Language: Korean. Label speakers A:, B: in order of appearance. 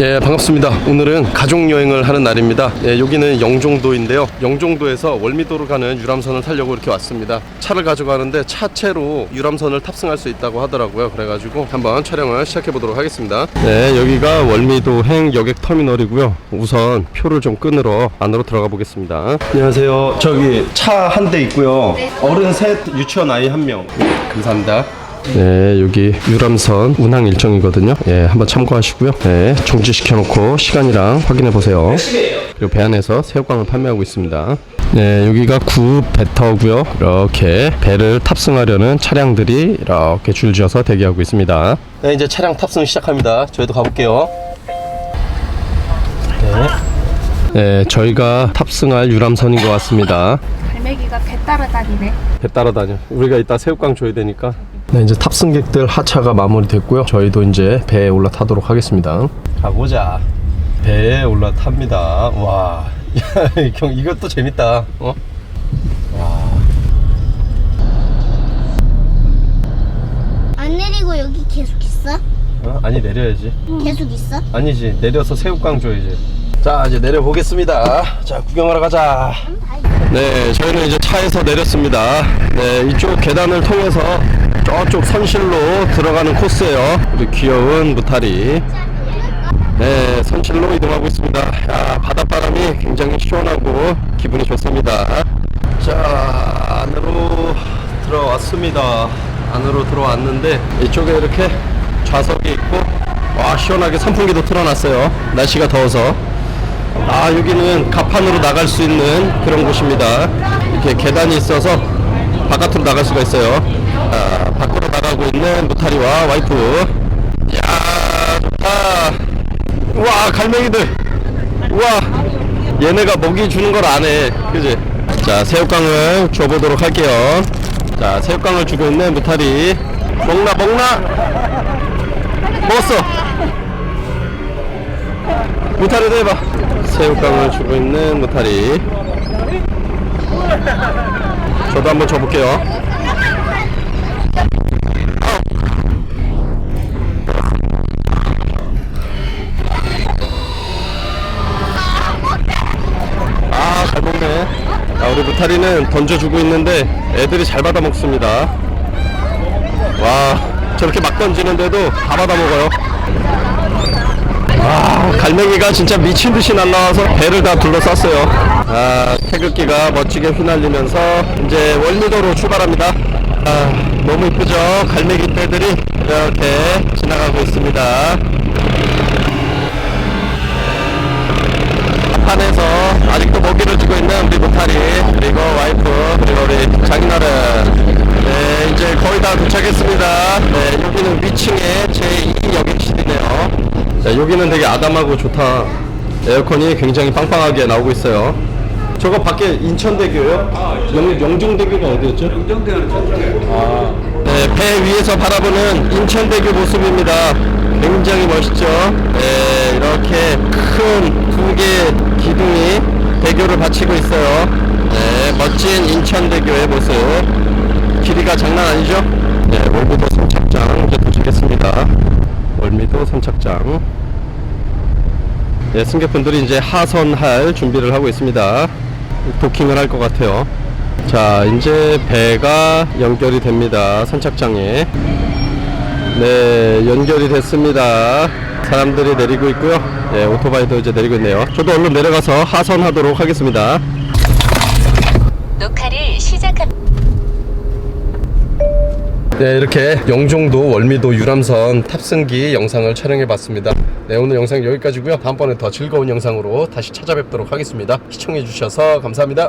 A: 예, 반갑습니다. 오늘은 가족 여행을 하는 날입니다. 예, 여기는 영종도인데요. 영종도에서 월미도로 가는 유람선을 타려고 이렇게 왔습니다. 차를 가져가는데 차체로 유람선을 탑승할 수 있다고 하더라고요. 그래가지고 한번 촬영을 시작해 보도록 하겠습니다. 네, 여기가 월미도 행 여객 터미널이고요. 우선 표를 좀 끊으러 안으로 들어가 보겠습니다. 안녕하세요. 저기 차 한 대 있고요. 어른 셋, 유치원 아이 한 명. 감사합니다. 네, 여기 유람선 운항 일정이거든요. 예, 한번 참고하시고요. 네, 정지시켜 놓고 시간이랑 확인해 보세요. 그리고 배 안에서 새우깡을 판매하고 있습니다. 네, 여기가 구 배터고요. 이렇게 배를 탑승하려는 차량들이 이렇게 줄지어서 대기하고 있습니다. 네, 이제 차량 탑승 시작합니다. 저희도 가볼게요. 네. 네, 저희가 탑승할 유람선인 것 같습니다.
B: 갈매기가 배 따라 다니네.
A: 배 따라 다녀. 우리가 이따 새우깡 줘야 되니까. 네, 이제 탑승객들 하차가 마무리됐고요. 저희도 이제 배에 올라타도록 하겠습니다. 가보자. 배에 올라탑니다. 와, 야, 형 이것도 재밌다. 어?
C: 안 내리고 여기 계속 있어?
A: 어? 아니 내려야지.
C: 계속 있어?
A: 아니지. 내려서 새우깡 줘야지. 자, 이제 내려 보겠습니다. 자, 구경하러 가자. 네, 저희는 이제 차에서 내렸습니다. 네, 이쪽 계단을 통해서 저쪽 선실로 들어가는 코스예요. 우리 귀여운 무타리. 네, 선실로 이동하고 있습니다. 야, 바닷바람이 굉장히 시원하고 기분이 좋습니다. 자, 안으로 들어왔습니다. 안으로 들어왔는데 이쪽에 이렇게 좌석이 있고 와 시원하게 선풍기도 틀어놨어요. 날씨가 더워서. 아 여기는 가판으로 나갈 수 있는 그런 곳입니다. 이렇게 계단이 있어서 바깥으로 나갈 수가 있어요. 아, 밖으로 나가고 있는 무타리와 와이프. 야 좋다. 와 갈매기들. 와 얘네가 먹이 주는 걸안 해. 그지? 자 새우깡을 줘보도록 할게요. 자 새우깡을 주고 있는 무타리. 먹나 먹나? 먹었어. 무타리도 해봐. 새우깡을 주고 있는 무타리. 저도 한번 줘볼게요. 무타리는 던져주고 있는데 애들이 잘 받아 먹습니다. 와, 저렇게 막 던지는데도 다 받아 먹어요. 아, 갈매기가 진짜 미친 듯이 날라와서 배를 다 둘러쌌어요. 아, 태극기가 멋지게 휘날리면서 이제 월미도로 출발합니다. 아, 너무 이쁘죠? 갈매기 떼들이 이렇게 지나가고 있습니다. 무타리 그리고 와이프 그리고 우리 장인어른 네 이제 거의 다 도착했습니다 네 여기는 위층에 제2 여객실이네요 자, 여기는 되게 아담하고 좋다 에어컨이 굉장히 빵빵하게 나오고 있어요 저거 밖에 인천대교요? 영, 영종대교가 어디였죠? 아, 네, 배 위에서 바라보는 인천대교 모습입니다. 굉장히 멋있죠? 네, 이렇게 큰 두 개 기둥이 대교를 받치고 있어요. 네, 멋진 인천대교의 모습. 길이가 장난 아니죠? 네, 월미도 선착장 이제 도착했습니다. 월미도 선착장. 네, 승객분들이 이제 하선할 준비를 하고 있습니다. 도킹을 할 것 같아요. 자, 이제 배가 연결이 됩니다. 선착장에. 네, 연결이 됐습니다. 사람들이 내리고 있고요. 네, 오토바이도 이제 내리고 있네요. 저도 얼른 내려가서 하선하도록 하겠습니다.
D: 녹화를 시작합니다.
A: 네, 이렇게 영종도 월미도 유람선 탑승기 영상을 촬영해 봤습니다. 네, 오늘 영상 여기까지고요. 다음번에 더 즐거운 영상으로 다시 찾아뵙도록 하겠습니다. 시청해 주셔서 감사합니다.